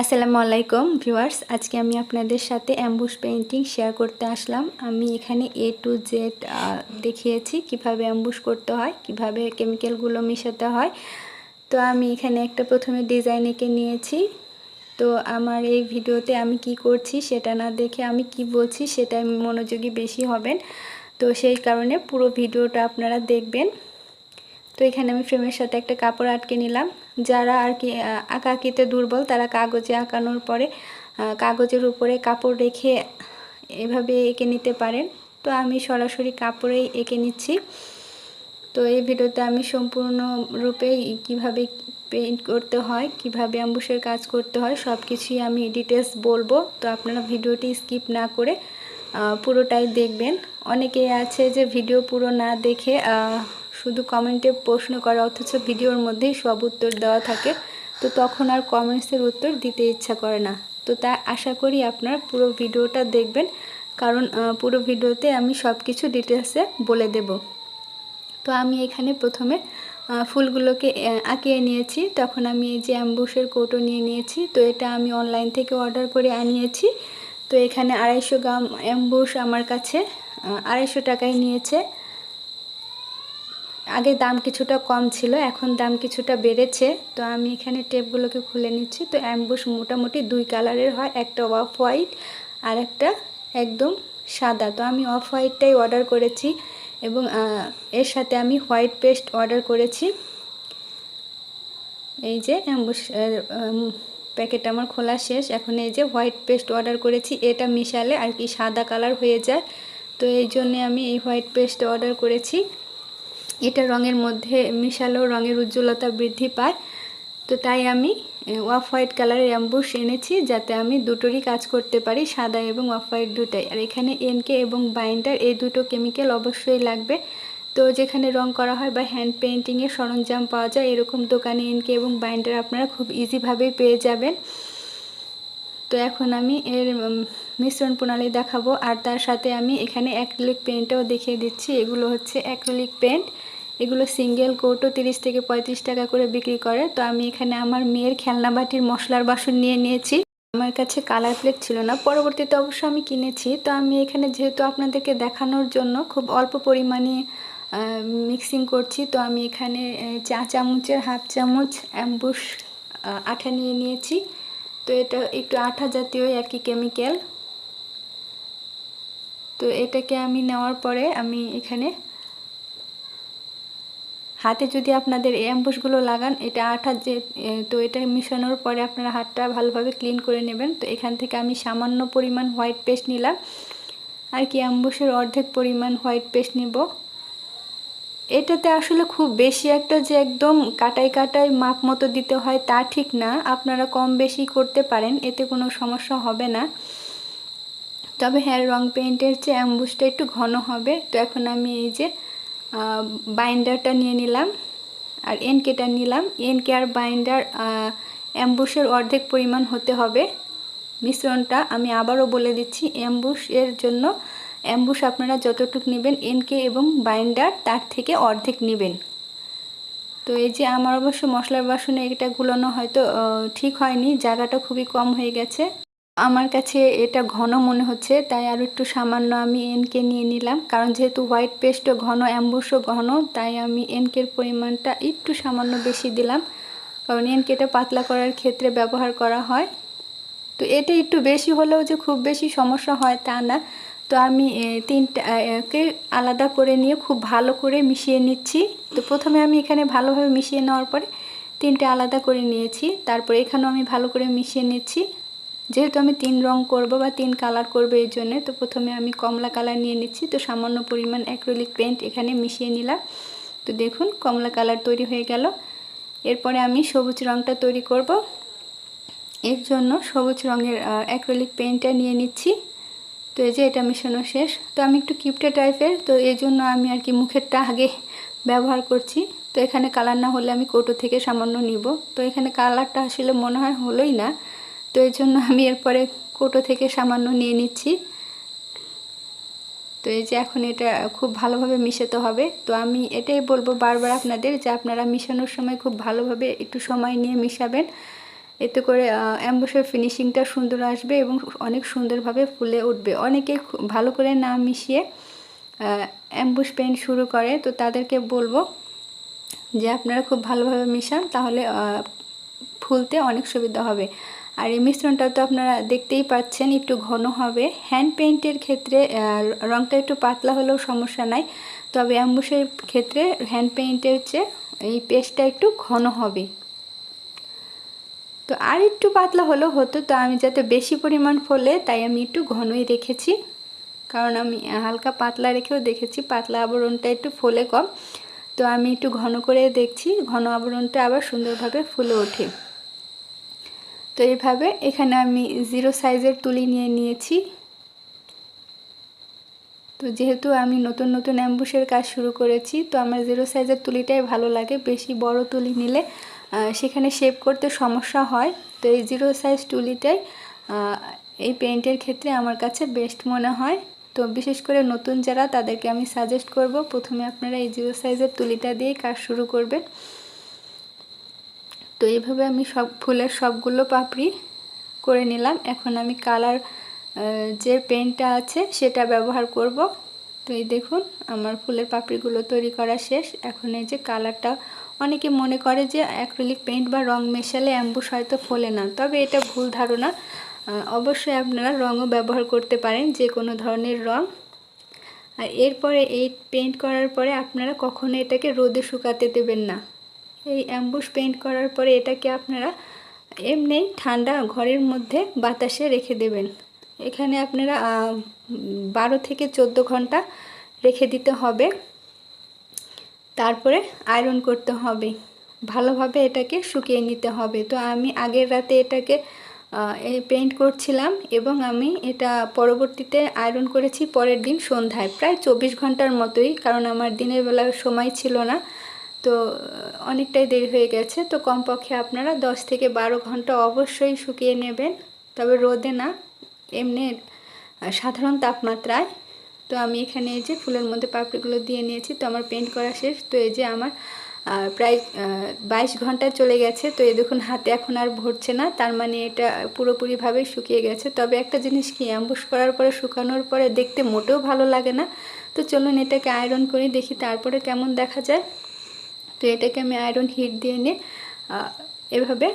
আসসালামু আলাইকুম ভিউয়ার্স। আজকে আমি আপনাদের সাথে অ্যাম্বুশ পেন্টিং শেয়ার করতে আসলাম। আমি এখানে এ টু জেড দেখিয়েছি কীভাবে অ্যাম্বুশ করতে হয়, কীভাবে কেমিক্যালগুলো মেশাতে হয়। তো আমি এখানে একটা প্রথমে ডিজাইন এঁকে নিয়েছি। তো আমার এই ভিডিওতে আমি কি করছি সেটা না দেখে আমি কি বলছি সেটা মনোযোগী বেশি হবেন। তো সেই কারণে পুরো ভিডিওটা আপনারা দেখবেন। তো এখানে আমি ফ্রেমের সাথে একটা কাপড় আটকে নিলাম। যারা আর কি আঁকা আঁকিতে দুর্বল, তারা কাগজে আঁকানোর পরে কাগজের উপরে কাপড় রেখে এভাবে এঁকে নিতে পারেন। তো আমি সরাসরি কাপড়েই এঁকে নিচ্ছি। তো এই ভিডিওতে আমি সম্পূর্ণরূপে কীভাবে পেইন্ট করতে হয়, কীভাবে অ্যাম্বুসের কাজ করতে হয় সব কিছুই আমি ডিটেলস বলব। তো আপনারা ভিডিওটি স্কিপ না করে পুরোটাই দেখবেন। অনেকে আছে যে ভিডিও পুরো না দেখে শুধু কমেন্টে প্রশ্ন করা, অথচ ভিডিওর মধ্যেই সব উত্তর দেওয়া থাকে। তো তখন আর কমেন্টসের উত্তর দিতে ইচ্ছা করে না। তো তা আশা করি আপনারা পুরো ভিডিওটা দেখবেন। কারণ পুরো ভিডিওতে আমি সব কিছু ডিটেলসে বলে দেব। তো আমি এখানে প্রথমে ফুলগুলোকে আঁকিয়ে নিয়েছি। তখন আমি এই যে অ্যাম্বুসের কৌটো নিয়ে নিয়েছি। তো এটা আমি অনলাইন থেকে অর্ডার করে আনিয়েছি। তো এখানে আড়াইশো গ্রাম অ্যাম্বুস আমার কাছে আড়াইশো টাকায় নিয়েছে। আগে দাম কিছুটা কম ছিল, এখন দাম কিছুটা বেড়েছে। তো আমি এখানে টেপগুলোকে খুলে নিচ্ছি। তো অ্যাম্বুশ মোটামুটি দুই কালারের হয়, একটা অফ হোয়াইট আর একটা একদম সাদা। তো আমি অফ হোয়াইটটাই অর্ডার করেছি এবং এর সাথে আমি হোয়াইট পেস্ট অর্ডার করেছি। এই যে অ্যাম্বুশ প্যাকেট আমার খোলা শেষ। এখন এই যে হোয়াইট পেস্ট অর্ডার করেছি, এটা মিশালে আর কি সাদা কালার হয়ে যায়। তো এই জন্যে আমি এই হোয়াইট পেস্ট অর্ডার করেছি। এটা রঙের মধ্যে মিশালেও রঙের উজ্জ্বলতা বৃদ্ধি পায়। তো তাই আমি অফ হোয়াইট কালারের অ্যাম্বুশ এনেছি যাতে আমি দুটোরই কাজ করতে পারি, সাদা এবং অফ হোয়াইট দুটাই। আর এখানে এনকে এবং বাইন্ডার, এই দুটো কেমিক্যাল অবশ্যই লাগবে। তো যেখানে রং করা হয় বা হ্যান্ড পেন্টিংয়ের সরঞ্জাম পাওয়া যায়, এরকম দোকানে এনকে এবং বাইন্ডার আপনারা খুব ইজিভাবেই পেয়ে যাবেন। তো এখন আমি এর মিশ্রণ প্রণালী দেখাবো। আর তার সাথে আমি এখানে অ্যাক্রিলিক পেন্টও দেখিয়ে দিচ্ছি। এগুলো হচ্ছে অ্যাক্রিলিক পেন্ট এগুলো সিঙ্গেল কৌটো তিরিশ থেকে পঁয়ত্রিশ টাকা করে বিক্রি করে। তো আমি এখানে আমার মেয়ের খেলনা বাটির মশলার বাসন নিয়ে নিয়েছি। আমার কাছে কালার প্লেট ছিল না। পরবর্তীতে অবশ্য আমি কিনেছি। তো আমি এখানে যেহেতু আপনাদেরকে দেখানোর জন্য খুব অল্প পরিমাণে মিক্সিং করছি, তো আমি এখানে চা চামচের হাফ চামচ অ্যাম্বুশ আঠা নিয়ে নিয়েছি। তো এটা একটু আঠা জাতীয় কি কেমিক্যাল তো এটাকে আমি নেওয়ার পরে আমি এখানে হাতে যদি আপনাদের এই অ্যাম্বুসগুলো লাগান, এটা আঠা যে তো এটা মিশানোর পরে আপনারা হাতটা ভালোভাবে ক্লিন করে নেবেন। তো এখান থেকে আমি সামান্য পরিমাণ হোয়াইট পেস্ট নিলাম। আর কি অ্যাম্বুসের অর্ধেক পরিমাণ হোয়াইট পেস্ট নিব। এটাতে আসলে খুব বেশি একটা যে একদম কাটাই কাটাই মাপ মতো দিতে হয় তা ঠিক না। আপনারা কম বেশি করতে পারেন, এতে কোনো সমস্যা হবে না। তবে হ্যাঁ রং পেইন্টের চেয়ে অ্যাম্বুসটা একটু ঘন হবে। তো এখন আমি এই যে বাইন্ডারটা নিয়ে নিলাম আর এনকেটা নিলাম। এনকে আর বাইন্ডার অ্যাম্বুসের অর্ধেক পরিমাণ হতে হবে। মিশ্রণটা আমি আবারও বলে দিচ্ছি অ্যাম্বুস এর জন্য অ্যাম্বুস আপনারা যতটুক নেবেন, এনকে এবং বাইন্ডার তার থেকে অর্ধেক নেবেন। তো এই যে আমার অবশ্য মশলার বাসনে এটা গুলানো হয়তো ঠিক হয়নি, জায়গাটা খুবই কম হয়ে গেছে। আমার কাছে এটা ঘন মনে হচ্ছে, তাই আরও একটু সামান্য আমি এনকে নিয়ে নিলাম। কারণ যেহেতু হোয়াইট পেস্টও ঘন অ্যাম্বুসও ঘন, তাই আমি এনকের পরিমাণটা একটু সামান্য বেশি দিলাম। কারণ এনকেটা পাতলা করার ক্ষেত্রে ব্যবহার করা হয়। তো এটা একটু বেশি হলেও যে খুব বেশি সমস্যা হয় তা না। তো আমি তিনটাকে আলাদা করে নিয়ে খুব ভালো করে মিশিয়ে নিচ্ছি। তো প্রথমে আমি এখানে ভালোভাবে মিশিয়ে নেওয়ার পরে তিনটে আলাদা করে নিয়েছি। তারপর এখানেও আমি ভালো করে মিশিয়ে নিচ্ছি। যেহেতু আমি তিন রং করব বা তিন কালার করব এই জন্যে, তো প্রথমে আমি কমলা কালার নিয়ে নিচ্ছি। তো সামান্য পরিমাণ অ্যাক্রোলিক পেন্ট এখানে মিশিয়ে নিলাম। তো দেখুন, কমলা কালার তৈরি হয়ে গেল। এরপরে আমি সবুজ রংটা তৈরি করব। এর জন্য সবুজ রঙের অ্যাক্রোলিক পেন্টটা নিয়ে নিচ্ছি। তো এই যে এটা মেশানো শেষ। তো আমি একটু কিপটে টাইপের তো এই জন্য আমি আর কি মুখেরটা আগে ব্যবহার করছি। তো এখানে কালার না হলে আমি কৌটো থেকে সামান্য নিব। তো এখানে কালারটা আসলে মনে হয় হলোই না। তো এই জন্য আমি এরপরে কৌটো থেকে সামান্য নিয়ে নিচ্ছি। তো এই যে এখন এটা খুব ভালোভাবে মিশাতে হবে। তো আমি এটাই বলব বারবার আপনাদের যে আপনারা মিশানোর সময় খুব ভালোভাবে একটু সময় নিয়ে মিশাবেন। এতে করে অ্যাম্বুসের ফিনিশিংটা সুন্দর আসবে এবং অনেক সুন্দরভাবে ফুলে উঠবে। অনেকে ভালো করে না মিশিয়ে অ্যাম্বুস পেন্ট শুরু করে। তো তাদেরকে বলব যে আপনারা খুব ভালোভাবে মিশান, তাহলে ফুলতে অনেক সুবিধা হবে। আর এই মিশ্রণটা তো আপনারা দেখতেই পাচ্ছেন, একটু ঘন হবে। হ্যান্ড পেইন্টের ক্ষেত্রে রঙটা একটু পাতলা হলেও সমস্যা নাই। তবে অ্যাম্বুসের ক্ষেত্রে হ্যান্ড পেইন্টের চেয়ে এই পেস্টটা একটু ঘন হবে। তো আর একটু পাতলা হলেও হতো, তো আমি যাতে বেশি পরিমাণ ফলে তাই আমি একটু ঘনই রেখেছি। কারণ আমি হালকা পাতলা রেখেও দেখেছি, পাতলা আবরণটা একটু ফলে কম। তো আমি একটু ঘন করে দেখছি, ঘন আবরণটা আবার সুন্দরভাবে ফুলে ওঠে। তো এইভাবে এখানে আমি জিরো সাইজের তুলি নিয়ে নিয়েছি। তো যেহেতু আমি নতুন নতুন অ্যাম্বুসের কাজ শুরু করেছি, তো আমার জিরো সাইজের তুলিটাই ভালো লাগে। বেশি বড় তুলি নিলে সেখানে শেপ করতে সমস্যা হয়। তো এই জিরো সাইজ তুলিটাই এই পেন্টের ক্ষেত্রে আমার কাছে বেস্ট মনে হয়। তো বিশেষ করে নতুন যারা, তাদেরকে আমি সাজেস্ট করব, প্রথমে আপনারা এই জিরো সাইজের তুলিটা দিয়েই কাজ শুরু করবেন। তো এইভাবে আমি সব ফুলের সবগুলো পাপড়ি করে নিলাম। এখন আমি কালার যে পেনটা আছে সেটা ব্যবহার করব। তো এই দেখুন, আমার ফুলের পাপড়িগুলো তৈরি করা শেষ। এখন এই যে কালারটা, অনেকে মনে করে যে অ্যাক্রিলিক পেন্ট বা রং মেশালে অ্যাম্বুস হয়তো ফোলে না, তবে এটা ভুল ধারণা। অবশ্যই আপনারা রঙও ব্যবহার করতে পারেন, যে কোনো ধরনের রং। আর এরপরে এই পেন্ট করার পরে আপনারা কখনো এটাকে রোদে শুকাতে দেবেন না। এই অ্যাম্বুস পেন্ট করার পরে এটাকে আপনারা এমনি ঠান্ডা ঘরের মধ্যে বাতাসে রেখে দেবেন। এখানে আপনারা বারো থেকে চোদ্দ ঘণ্টা রেখে দিতে হবে। তারপরে আয়রন করতে হবে। ভালোভাবে এটাকে শুকিয়ে নিতে হবে। তো আমি আগের রাতে এটাকে পেন্ট করছিলাম এবং আমি এটা পরবর্তীতে আয়রন করেছি পরের দিন সন্ধ্যায়। প্রায় চব্বিশ ঘণ্টার মতোই, কারণ আমার দিনের বেলা সময় ছিল না। তো, অনেকটাই দেরি হয়ে গেছে। তো কমপক্ষে আপনারা দশ থেকে বারো ঘণ্টা অবশ্যই শুকিয়ে নেবেন। তবে রোদে না, এমনি সাধারণ তাপমাত্রায়। তো আমি এখানে এই যে ফুলের মধ্যে পাপড়িগুলো দিয়ে নিয়েছি, তো আমার পেন্ট করা শেষ। তো এই যে আমার প্রায় বাইশ ঘণ্টা চলে গেছে। তো এই দেখুন, হাতে এখন আর ভরছে না। তার মানে এটা পুরোপুরিভাবে শুকিয়ে গেছে। তবে একটা জিনিস কি অ্যাম্বুশ করার পরে, শুকানোর পরে দেখতে মোটেও ভালো লাগে না। তো চলুন এটাকে আয়রন করি দেখি, তারপরে কেমন দেখা যায়। তো এটাকে আমি আয়রন হিট দিয়ে নিয়ে এভাবে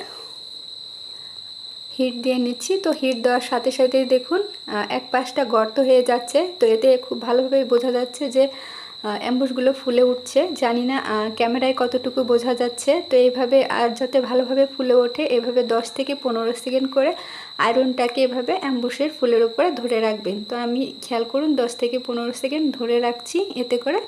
হিট দিয়ে নিচ্ছি। তো হিট দেওয়ার সাথে সাথে দেখুন এক পাশটা গর্ত হয়ে যাচ্ছে। তো এতে খুব ভালোভাবে বোঝা যাচ্ছে যে অ্যাম্বুসগুলো ফুলে উঠছে। জানি না ক্যামেরায় কতটুকু বোঝা যাচ্ছে। তো এইভাবে আর যাতে ভালোভাবে ফুলে ওঠে, এভাবে 10 থেকে পনেরো সেকেন্ড করে আয়রনটাকে এভাবে অ্যাম্বুসের ফুলের উপরে ধরে রাখবেন। তো আমি খেয়াল করুন 10 থেকে পনেরো সেকেন্ড ধরে রাখছি। এতে করে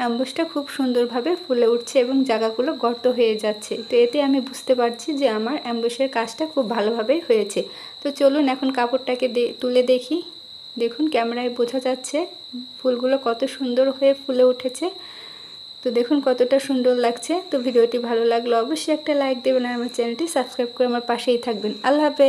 অ্যাম্বুসটা খুব সুন্দরভাবে ফুলে উঠছে এবং জায়গাগুলো গর্ত হয়ে যাচ্ছে। তো এতে আমি বুঝতে পারছি যে আমার অ্যাম্বুসের কাজটা খুব ভালোভাবেই হয়েছে। তো চলুন এখন কাপড়টাকে তুলে দেখি। দেখুন, ক্যামেরায় বোঝা যাচ্ছে ফুলগুলো কত সুন্দর হয়ে ফুলে উঠেছে। তো দেখুন, কতটা সুন্দর লাগছে। তো ভিডিওটি ভালো লাগল অবশ্যই একটা লাইক দেবেন আর আমার চ্যানেলটি সাবস্ক্রাইব করে আমার পাশেই থাকবেন। আল্লাহ হাফেজ!